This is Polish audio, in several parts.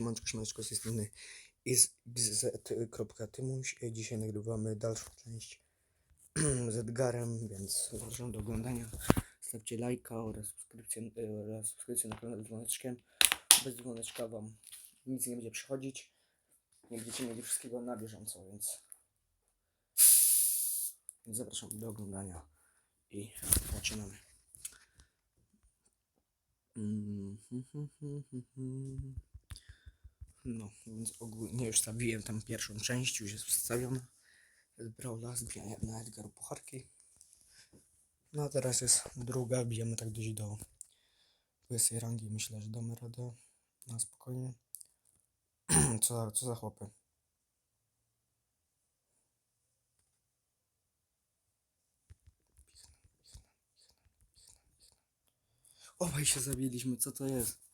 Siemanczko, siemanczko, z tej strony xz.tymuś. Dzisiaj nagrywamy dalszą część z Edgarem, więc zapraszam do oglądania. Stawcie lajka oraz subskrypcję, y, oraz subskrypcję na kanał z dzwoneczkiem. Bez dzwoneczka wam nic nie będzie przychodzić. Nie będziecie mieli wszystkiego na bieżąco, więc, zapraszam do oglądania i zaczynamy. Mm, No, więc ogólnie już stawiłem tam pierwszą część, już jest przedstawiona. Jest Brawla, zbijania na Edgaru Pucharki. No a teraz jest druga, bijemy tak gdzieś do 20 rangi. Myślę, że damy radę na spokojnie. co, co za chłopy? Obaj się zabiliśmy, co to jest?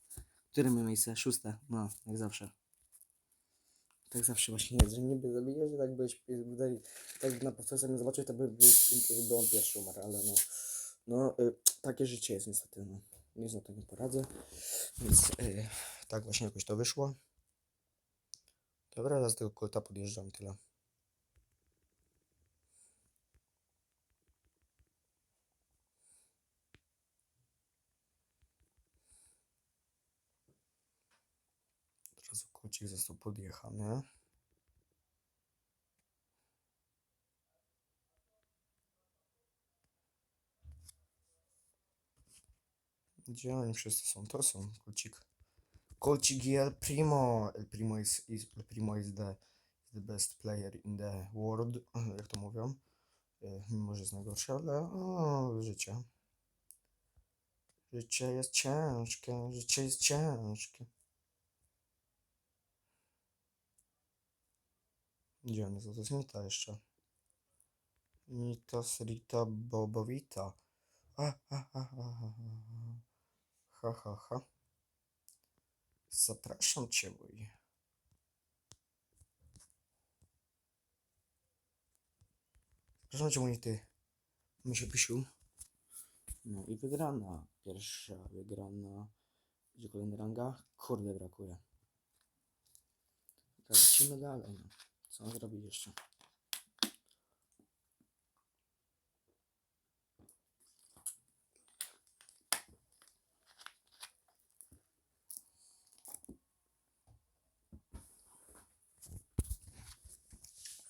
Które my miejsce? Szóste. No, jak zawsze. Tak zawsze właśnie jest, że niby zabijesz, że tak byś tak na profesor nie zobaczył, to by był, by on pierwszy umarł, ale no, no y, takie życie jest niestety, no. Nic na to nie poradzę, więc y, tak właśnie jakoś to wyszło. Dobra, zaraz tego kulta podjeżdżam, tyle. Razu kulcik został podjechany. Gdzie oni wszyscy są? To są kulcik. Kulcik i El Primo. El Primo is, is, El Primo is the, the best player in the world, jak to mówią. E, Mimo, że jest najgorszy, ale o, życie. Życie jest ciężkie, życie jest ciężkie. Gdzie on jest? Nita jeszcze. Nita, Srita, Bobowita. Ha, ha, ha, ha, ha, ha. Ha, ha, ha. Zapraszam cię, mój. Zapraszam cię, mój ty. Mysiu, pysiu. No i wygrana. Pierwsza wygrana. Gdzie kolejna ranga? Kurde, brakuje. Lecimy dalej. No. Co on zrobi jeszcze?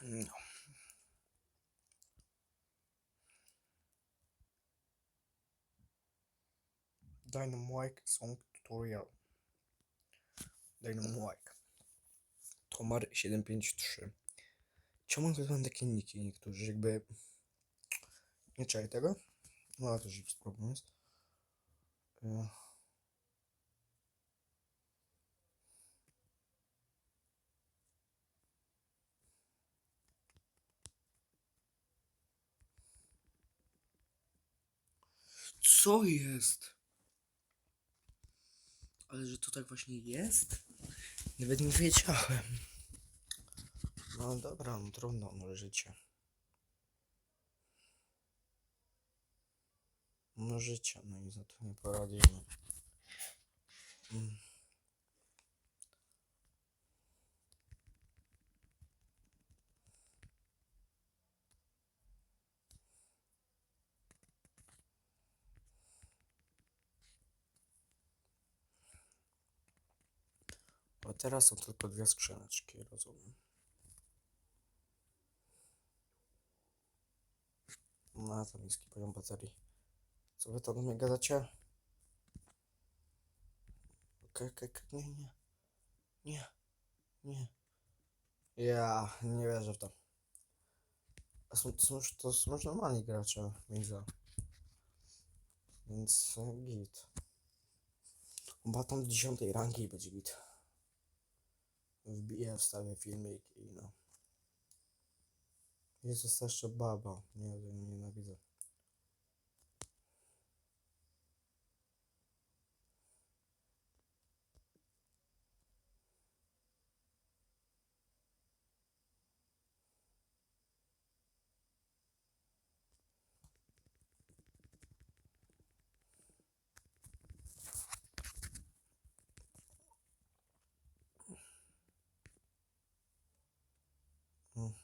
No. Dynamite Song Tutorial. Dynamite. Tomar 753. Czemu są takie niki niektórzy jakby... Nie czaj tego? No ale to już problem jest. Co jest? Ale że to tak właśnie jest? Nawet nie wiedziałem. No dobra, no trudno, no życie. No życie, no i za to nie poradzimy. Mm. Teraz są tylko dwie skrzyneczki, rozumiem. No to niski poziom baterii. Co wy to do mnie gadacie? Okej, okej, okej, nie, nie. Nie. Nie. Ja nie wierzę w to. A są, to, są, to są już normalni gracze, widzę. Więc e, git. Chyba tam 10 rangi będzie git. Wbiję, wstawię filmik i no. Jest jeszcze baba. Nie wiem, nienawidzę.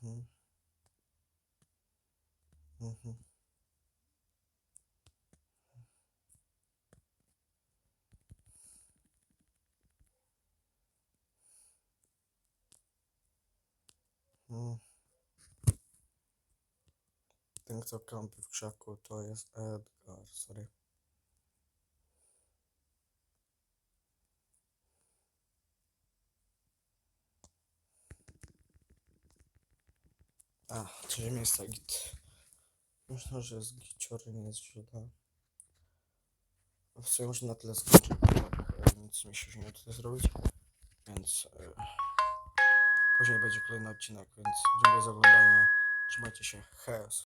Mhm. Mhm. Mm. Ten, kto kampi w krzaku, to jest Edgar, sorry. A, trzecie miejsce git. Myślę, że z giciory nie jest źle. W sumie już na tyle skończę, bo nic mi się już nie uda tutaj zrobić, więc e, później będzie kolejny odcinek, więc dziękuję za oglądanie, trzymajcie się, chaos.